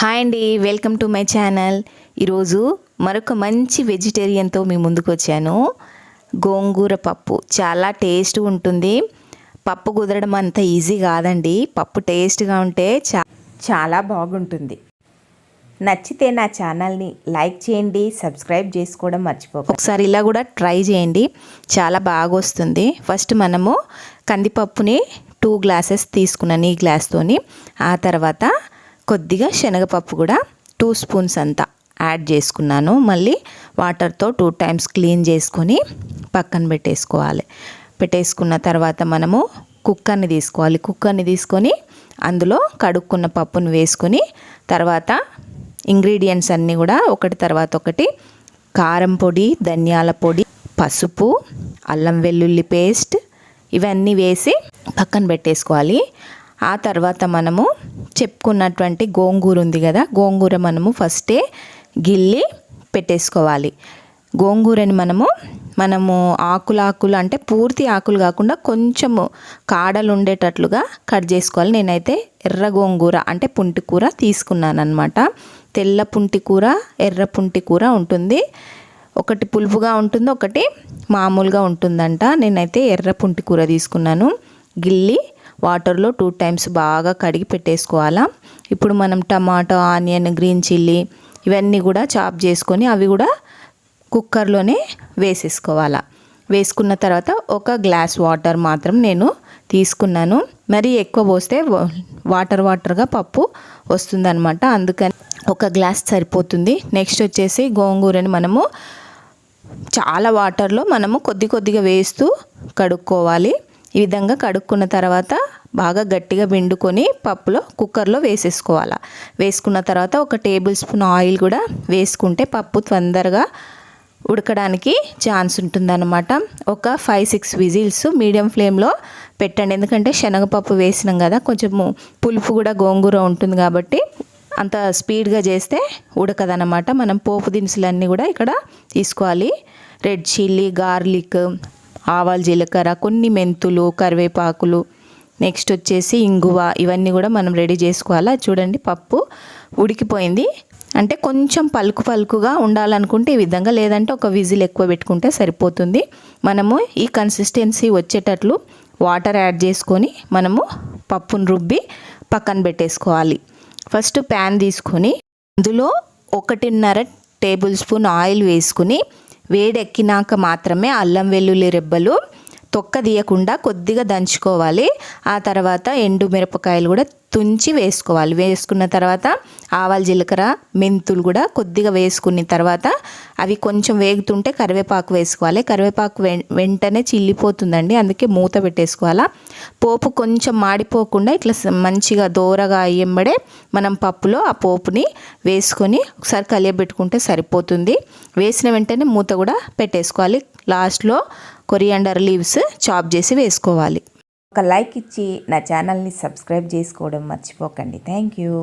Hi అండి welcome to my channel ఈరోజు మరొక మంచి వెజిటేరియన్తో మీ ముందుకు వచ్చాను గోంగూర పప్పు. చాలా టేస్ట్ ఉంటుంది. పప్పు కుదరడం అంత ఈజీ కాదండి. పప్పు టేస్ట్గా ఉంటే చా చాలా బాగుంటుంది. నచ్చితే నా ఛానల్ని లైక్ చేయండి సబ్స్క్రైబ్ చేసుకోవడం మర్చిపోకండి. ఒకసారి ఇలా కూడా ట్రై చేయండి. చాలా బాగా వస్తుంది. ఫస్ట్ మనము కందిపప్పుని టూ గ్లాసెస్ తీసుకున్నాను ఈ గ్లాస్తోని ఆ తర్వాత కొద్దిగా శనగపప్పు కూడా టూ స్పూన్స్ అంతా యాడ్ చేసుకున్నాను. మళ్ళీ వాటర్తో టూ టైమ్స్ క్లీన్ చేసుకొని పక్కన పెట్టేసుకోవాలి. పెట్టేసుకున్న తర్వాత మనము కుక్కర్ని తీసుకోవాలి. కుక్కర్ని తీసుకొని అందులో కడుక్కున్న పప్పును వేసుకొని తర్వాత ఇంగ్రీడియంట్స్ అన్నీ కూడా ఒకటి తర్వాత ఒకటి కారం పొడి ధనియాల పొడి పసుపు అల్లం వెల్లుల్లి పేస్ట్ ఇవన్నీ వేసి పక్కన పెట్టేసుకోవాలి. ఆ తర్వాత మనము చెప్పుకున్నటువంటి గోంగూర ఉంది కదా గోంగూర మనము ఫస్టే గిల్లి పెట్టేసుకోవాలి. గోంగూరని మనము మనము ఆకులు ఆకులు అంటే పూర్తి ఆకులు కాకుండా కొంచెము కాడలు ఉండేటట్లుగా కట్ చేసుకోవాలి. నేనైతే ఎర్ర గోంగూర అంటే పుంటి కూర తీసుకున్నాను అనమాట తెల్ల పుంటి కూర ఎర్ర పుంటి కూర ఉంటుంది. ఒకటి పులుపుగా ఉంటుంది ఒకటి మామూలుగా ఉంటుందంట. నేనైతే ఎర్ర పుంటి కూర తీసుకున్నాను. గిల్లి వాటర్లో టూ టైమ్స్ బాగా కడిగి పెట్టేసుకోవాలా. ఇప్పుడు మనం టమాటో ఆనియన్ గ్రీన్ చిల్లీ ఇవన్నీ కూడా చాప్ చేసుకొని అవి కూడా కుక్కర్లోనే వేసేసుకోవాలా. వేసుకున్న తర్వాత ఒక గ్లాస్ వాటర్ మాత్రం నేను తీసుకున్నాను. మరి ఎక్కువ పోస్తే వాటర్ వాటర్గా పప్పు వస్తుందన్నమాట. అందుకని ఒక గ్లాస్ సరిపోతుంది. నెక్స్ట్ వచ్చేసి గోంగూరని మనము చాలా వాటర్లో మనము కొద్ది కొద్దిగా వేస్తూ కడుక్కోవాలి. ఈ విధంగా కడుక్కున్న తర్వాత బాగా గట్టిగా పిండుకొని పప్పులో కుక్కర్లో వేసేసుకోవాలి. వేసుకున్న తర్వాత ఒక టేబుల్ స్పూన్ ఆయిల్ కూడా వేసుకుంటే పప్పు తొందరగా ఉడకడానికి ఛాన్స్ ఉంటుందన్నమాట. ఒక ఫైవ్ సిక్స్ విజిల్స్ మీడియం ఫ్లేమ్లో పెట్టండి. ఎందుకంటే శనగపప్పు వేసినాం కదా కొంచెము పులుపు కూడా గోంగూర ఉంటుంది కాబట్టి అంత స్పీడ్గా చేస్తే ఉడకదనమాట మనం పోపు దినుసులన్నీ కూడా ఇక్కడ తీసుకోవాలి. రెడ్ చిల్లీ గార్లిక్ ఆవాలు జీలకర్ర కొన్ని మెంతులు కరివేపాకులు నెక్స్ట్ వచ్చేసి ఇంగువ ఇవన్నీ కూడా మనం రెడీ చేసుకోవాలా? చూడండి పప్పు ఉడికిపోయింది. అంటే కొంచెం పలుకు పలుకుగా ఉండాలనుకుంటే ఈ విధంగా లేదంటే ఒక విజిల్ ఎక్కువ పెట్టుకుంటే సరిపోతుంది. మనము ఈ కన్సిస్టెన్సీ వచ్చేటట్లు వాటర్ యాడ్ చేసుకొని మనము పప్పును రుబ్బి పక్కన పెట్టేసుకోవాలి. ఫస్ట్ ప్యాన్ తీసుకొని అందులో ఒకటిన్నర టేబుల్ స్పూన్ ఆయిల్ వేసుకుని వేడెక్కినాక మాత్రమే అల్లం వెల్లుల్లి రెబ్బలు తొక్క తీయకుండా కొద్దిగా దంచుకోవాలి. ఆ తర్వాత ఎండు మిరపకాయలు కూడా తుంచి వేసుకోవాలి. వేసుకున్న తర్వాత ఆవాల జీలకర్ర మెంతులు కూడా కొద్దిగా వేసుకున్న తర్వాత అవి కొంచెం వేగుతుంటే కరివేపాకు వేసుకోవాలి. కరివేపాకు వెంటనే చిల్లిపోతుందండి. అందుకే మూత పెట్టేసుకోవాలా. పోపు కొంచెం మాడిపోకుండా ఇట్లా మంచిగా దోరగా అయ్యంబడే మనం పప్పులో ఆ పోపుని వేసుకొని ఒకసారి కలియబెట్టుకుంటే సరిపోతుంది. వేసిన వెంటనే మూత కూడా పెట్టేసుకోవాలి. లాస్ట్లో కొరియాండర్ లీవ్స్ చాప్ చేసి వేసుకోవాలి. ఒక లైక్ ఇచ్చి నా ఛానల్ని సబ్స్క్రైబ్ చేసుకోవడం మర్చిపోకండి. Thank you.